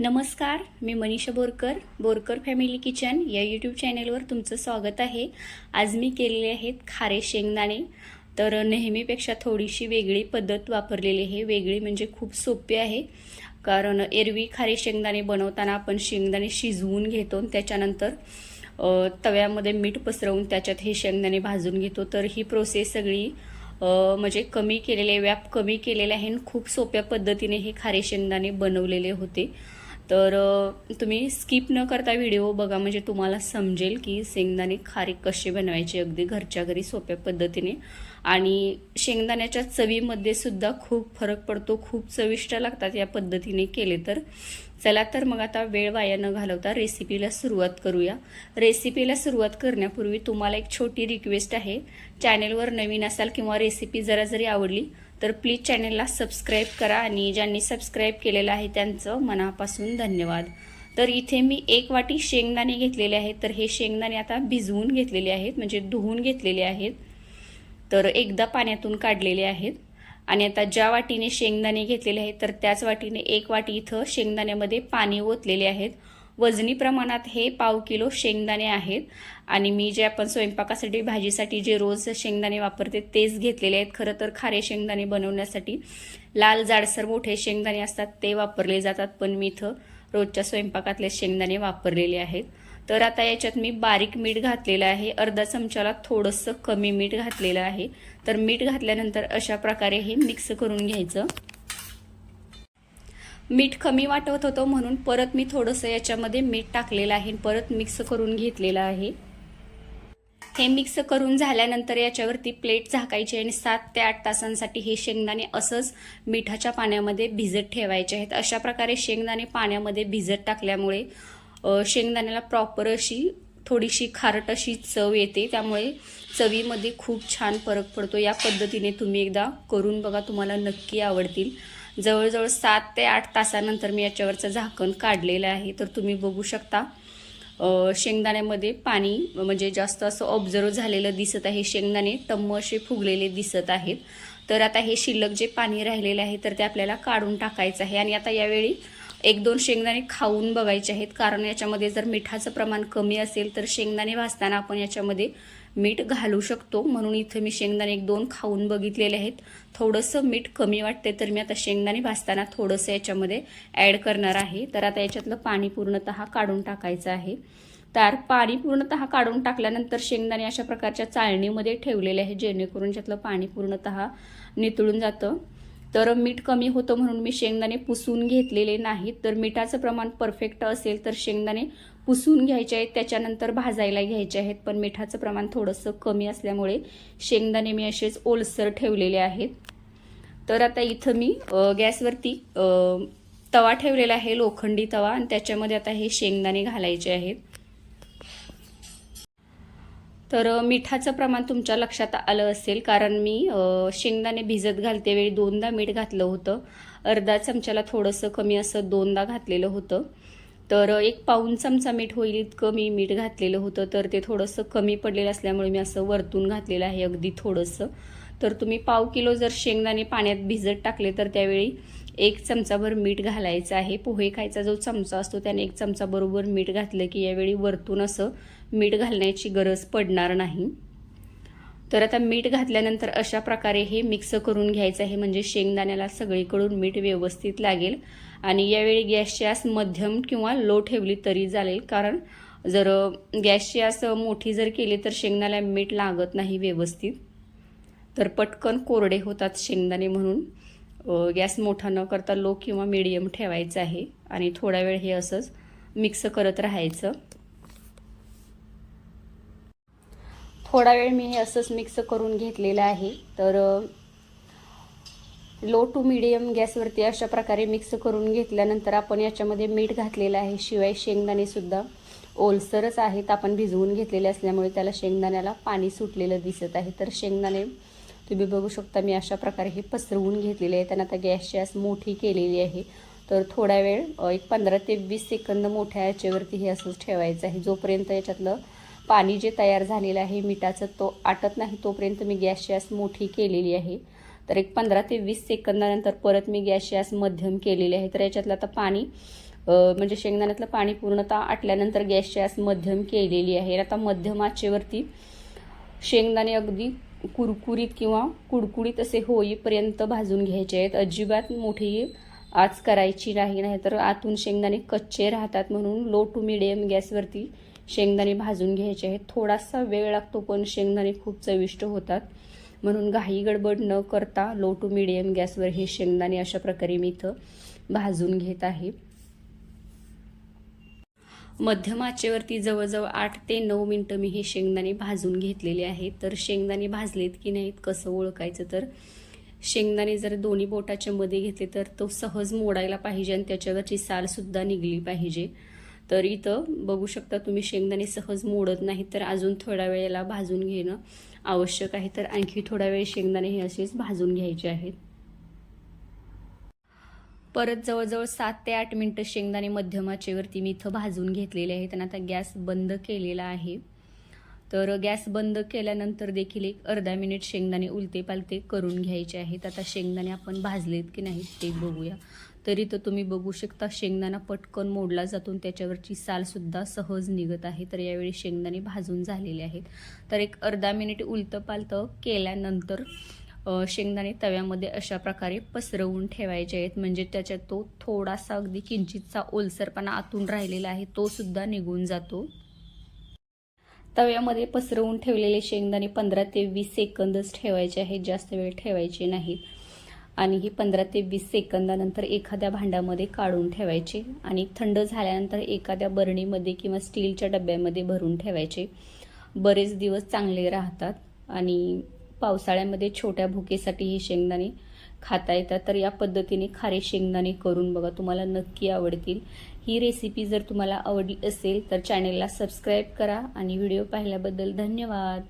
नमस्कार मी Manisha Borkar Borkar family kitchen या यूट्यूब चॅनेलवर तुमचं स्वागत आहे. आज मी केलेले आहेत खारे शेंगदाणे. तर नेहमीपेक्षा थोडीशी वेगळी पद्धत वापरलेली आहे. वेगळी म्हणजे खूप सोपी आहे. कारण एरवी खारे शेंगदाणे बनवताना आपण शेंगदाणे शिजवून घेतो आणि त्याच्यानंतर तव्यामध्ये मीठ पसरवून त्याच्यात हे शेंगदाणे भाजून घेतो. तर ही प्रोसेस सगळी म्हणजे कमी केलेले व्याप कमी केलेले आहे आणि खूप सोप्या पद्धतीने हे खारे शेंगदाणे बनवलेले होते. तर तुम्ही स्किप न करता व्हिडिओ बघा. म्हणजे तुम्हाला समजेल की शेंगदाणे खारे कसे बनवायचे अगदी घरच्या घरी सोप्या पद्धतीने. आणि शेंगदाण्याच्या चवीमध्ये सुद्धा खूप फरक पडतो. खूप चविष्ट लागतात या पद्धतीने केले तर. चला तर मग आता वेळ वाया न घालवता रेसिपीला सुरुवात करूया. रेसिपीला सुरुवात करण्यापूर्वी तुम्हाला एक छोटी रिक्वेस्ट आहे. चॅनेलवर नवीन असाल किंवा रेसिपी जरा जरी आवडली तर प्लीज चॅनेलला सबस्क्राईब करा आणि ज्यांनी सबस्क्राईब केलेलं आहे त्यांचं मनापासून धन्यवाद. तर इथे मी एक वाटी शेंगदाणे घेतलेले आहेत. तर हे शेंगदाणे आता भिजवून घेतलेले आहेत म्हणजे धुवून घेतलेले आहेत. तर एकदा पाण्यातून काढलेले आहेत. आणि आता ज्या वाटीने शेंगदाणे घेतलेले आहेत तर त्याच वाटीने एक वाटी इथं शेंगदाण्यामध्ये पाणी ओतलेले आहेत. वजनी प्रमाणात हे पाव किलो शेंगदाणे आहेत. आणि मी जे आपण स्वयंपाकासाठी भाजीसाठी जे रोज शेंगदाणे वापरते तेच घेतलेले आहेत. खरं तर खारे शेंगदाणे बनवण्यासाठी लाल जाडसर मोठे शेंगदाणे असतात ते वापरले जातात. पण मी इथं रोजच्या स्वयंपाकातले शेंगदाणे वापरलेले आहेत. तर आता याच्यात मी बारीक मीठ घातलेलं आहे. अर्धा चमच्याला थोडंसं कमी मीठ घातलेलं आहे. तर मीठ घातल्यानंतर अशा प्रकारे हे मिक्स करून घ्यायचं. मीठ कमी वाटत होतं म्हणून परत मी थोडंसं याच्यामध्ये मीठ टाकलेलं आहे परत मिक्स करून घेतलेलं आहे. हे मिक्स करून झाल्यानंतर याच्यावरती प्लेट झाकायची आणि सात ते आठ तासांसाठी हे शेंगदाणे असंच मिठाच्या पाण्यामध्ये भिजत ठेवायचे आहेत. अशा प्रकारे शेंगदाणे पाण्यामध्ये भिजत टाकल्यामुळे शेंगदाण्याला प्रॉपर अशी थोडीशी खारट अशी चव येते. त्यामुळे चवीमध्ये खूप छान फरक पडतो. या पद्धतीने तुम्ही एकदा करून बघा तुम्हाला नक्की आवडतील. जवळजवळ सात ते आठ तासानंतर मी याच्यावरचं झाकण काढलेलं आहे. तर तुम्ही बघू शकता शेंगदाण्यामध्ये पाणी म्हणजे जास्त असं ऑब्झर्व झालेलं दिसत आहे. शेंगदाणे तम्म असे फुगलेले दिसत आहेत. तर आता हे शिल्लक जे पाणी राहिलेले आहे तर ते आपल्याला काढून टाकायचं आहे. आणि आता यावेळी एक दोन शेंगदाणे खाऊन बघायचे आहेत. कारण याच्यामध्ये जर मिठाचं प्रमाण कमी असेल तर शेंगदाणे भाजताना आपण याच्यामध्ये मीठ घालू शकतो. म्हणून इथं मी शेंगदाणे एक दोन खाऊन बघितलेले आहेत. थोडंसं मीठ कमी वाटते तर मी आता शेंगदाणे भाजताना थोडंसं याच्यामध्ये ॲड करणार आहे. तर आता याच्यातलं पाणी पूर्णतः काढून टाकायचं आहे. तर पाणी पूर्णतः काढून टाकल्यानंतर शेंगदाणे अशा प्रकारच्या चाळणीमध्ये ठेवलेले आहे जेणेकरून याच्यातलं पाणी पूर्णतः नितळून जातं. तर मीठ कमी होतं म्हणून मी शेंगदाणे पुसून घेतलेले नाहीत. तर मिठाचं प्रमाण परफेक्ट असेल तर शेंगदाणे पुसून घ्यायचे आहेत. त्याच्यानंतर भाजायला घ्यायचे आहेत. पण मिठाचं प्रमाण थोडंसं कमी असल्यामुळे शेंगदाणे मी असेच ओलसर ठेवलेले आहेत. तर आता इथं मी गॅसवरती तवा ठेवलेला आहे लोखंडी तवा. आणि त्याच्यामध्ये आता हे शेंगदाणे घालायचे आहेत. तर मिठाचं प्रमाण तुमच्या लक्षात आलं असेल कारण मी शेंगदाणे भिजत घालते वेळी दोनदा मीठ घातलं होतं. अर्धा चमच्याला थोडंसं कमी असं दोनदा घातलेलं होतं. तर एक पाऊन चमचा मीठ होईल इतकं मी मीठ घातलेलं होतं तर ते थोडंसं कमी पडलेलं असल्यामुळे मी असं वरतून घातलेलं आहे अगदी थोडंसं. तर तुम्ही पाव किलो जर शेंगदाणे पाण्यात भिजत टाकले तर त्यावेळी एक चमचाभर मीठ घालायचं आहे. पोहे खायचा जो चमचा असतो त्याने एक चमचाबरोबर मीठ घातलं की यावेळी वरतून असं मीठ घालण्याची गरज पडणार नाही. तर आता मीठ घातल्यानंतर अशा प्रकारे हे मिक्स करून घ्यायचं आहे. म्हणजे शेंगदाण्याला सगळीकडून मीठ व्यवस्थित लागेल. आणि यावेळी गॅसची आस मध्यम किंवा लो ठेवली तरी चालेल. कारण जर गॅसची आस मोठी जर केली तर शेंगदाण्याला मीठ लागत नाही व्यवस्थित. तर पटकन कोरडे होतात शेंगदाणे म्हणून. गॅस मोठा न करता लो किंवा मिडियम ठेवायचं आहे. आणि थोडा वेळ हे असंच मिक्स करत राहायचं. थोडा वेळ मी हे असंच मिक्स करून घेतलेलं आहे. तर लो टू मिडियम गॅसवरती अशा प्रकारे मिक्स करून घेतल्यानंतर आपण याच्यामध्ये मीठ घातलेलं आहे. शिवाय शेंगदाणेसुद्धा ओलसरच आहेत. आपण भिजवून घेतलेले असल्यामुळे त्याला शेंगदाण्याला पाणी सुटलेलं दिसत आहे. तर शेंगदाणे तुम्ही बघू शकता मी अशा प्रकारे हे पसरवून घेतलेले आहे त्यांना आता गॅसची आस मोठी केलेली आहे. तर थोडा वेळ एक पंधरा ते वीस सेकंद मोठ्या याच्यावरती हे असंच ठेवायचं आहे. जोपर्यंत याच्यातलं पाणी जे तयार झालेलं आहे मिठाचं तो आटत नाही तोपर्यंत मी गॅसची आस मोठी केलेली आहे. तर एक पंधरा ते वीस सेकंदानंतर परत मी गॅसची आस मध्यम केलेली आहे. तर याच्यातलं आता पाणी म्हणजे शेंगदाण्यातलं पाणी पूर्णतः आटल्यानंतर गॅसची आस मध्यम केलेली आहे. आता मध्यम आचेवरती शेंगदाणे अगदी कुरकुरीत किंवा कुडकुडीत असे होईपर्यंत भाजून घ्यायचे आहेत. अजिबात मोठी आच करायची नाही नाहीतर आतून शेंगदाणे कच्चे राहतात म्हणून लो टू मिडियम गॅसवरती शेंगदाणे भाजून घ्यायचे आहेत. थोडासा वेळ लागतो पण शेंगदाणे खूप चविष्ट होतात. म्हणून घाई गडबड न करता लो टू मिडियम गॅसवर हे शेंगदाणे अशा प्रकारे मी इथं भाजून घेत आहे. मध्यम आचेवरती जवळजवळ आठ ते नऊ मिनटं मी हे शेंगदाणे भाजून घेतलेले आहेत. तर शेंगदाणे भाजलेत की नाहीत कसं ओळखायचं? तर शेंगदाणे जर दोन्ही बोटाच्या मध्ये घेतले तर तो सहज मोडायला पाहिजे आणि त्याच्यावरची सालसुद्धा निघली पाहिजे. तर इथं बघू शकता तुम्ही शेंगदाणे सहज मोडत नाही तर अजून थोड्या वेळेला भाजून घेणं आवश्यक आहे. तर आणखी थोडा वेळ शेंगदाणे हे असेच भाजून घ्यायचे आहेत. परत जवळजवळ सात ते आठ मिनटं शेंगदाणे मध्यमाचेवरती मी इथं भाजून घेतलेले आहेत आणि आता गॅस बंद केलेला आहे. तर गॅस बंद केल्यानंतर देखील एक अर्धा मिनिट शेंगदाणे उलते पालते करून घ्यायचे आहेत. आता शेंगदाणे आपण भाजलेत की नाहीत ते बघूया. तरी तर तुम्ही बघू शकता शेंगदाणा पटकन मोडला जातो आणि त्याच्यावरची सालसुद्धा सहज निघत आहे. तर यावेळी शेंगदाणे भाजून झालेले आहेत. तर एक अर्धा मिनिट उलतं पालतं केल्यानंतर शेंगदाणे तव्यामध्ये अशा प्रकारे पसरवून ठेवायचे आहेत. म्हणजे त्याच्यात तो थोडासा अगदी किंचितचा ओलसरपणा आतून राहिलेला आहे तो सुद्धा निघून जातो. तव्यामध्ये पसरवून ठेवलेले शेंगदाणे पंधरा ते वीस सेकंदच ठेवायचे आहेत. जास्त वेळ ठेवायचे नाहीत. आणि ही पंधरा ते वीस सेकंदानंतर एखाद्या भांड्यामध्ये काढून ठेवायचे आणि थंड झाल्यानंतर एखाद्या बरणीमध्ये किंवा स्टीलच्या डब्यामध्ये भरून ठेवायचे. बरेच दिवस चांगले राहतात आणि पावसाळ्यामध्ये छोट्या भुकेसाठी हे शेंगदाणे खाता येतात. तर या पद्धतीने खारे शेंगदाणे करून बघा तुम्हाला नक्की आवडतील. ही रेसिपी जर तुम्हाला आवडली असेल तर चॅनेलला सबस्क्राईब करा आणि व्हिडिओ पाहिल्याबद्दल धन्यवाद.